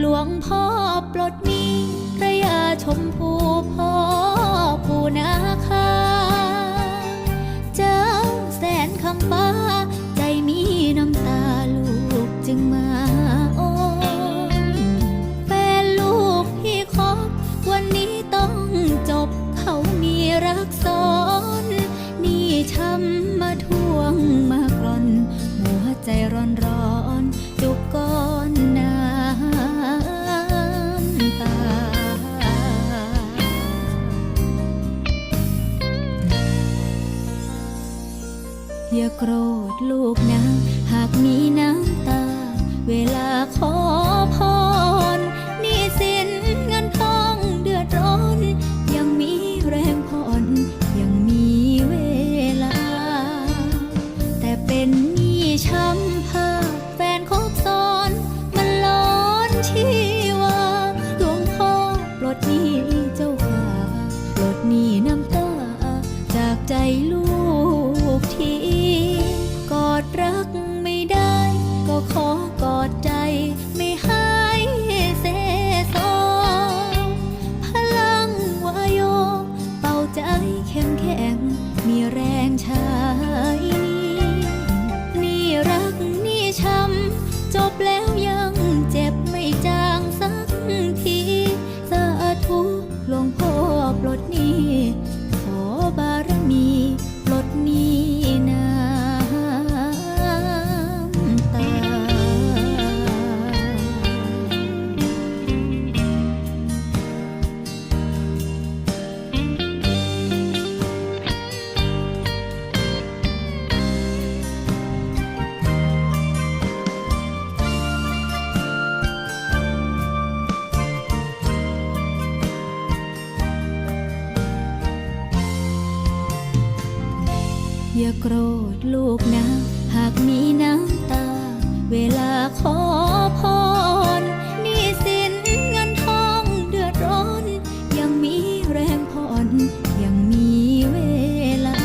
หลวงพ่อปลดหนี้พระยาชมพู อย่าโกรธลูกนะ หากมีน้ำ อย่าโกรธลูกนะ หากมีน้ำตา เวลาขอพอ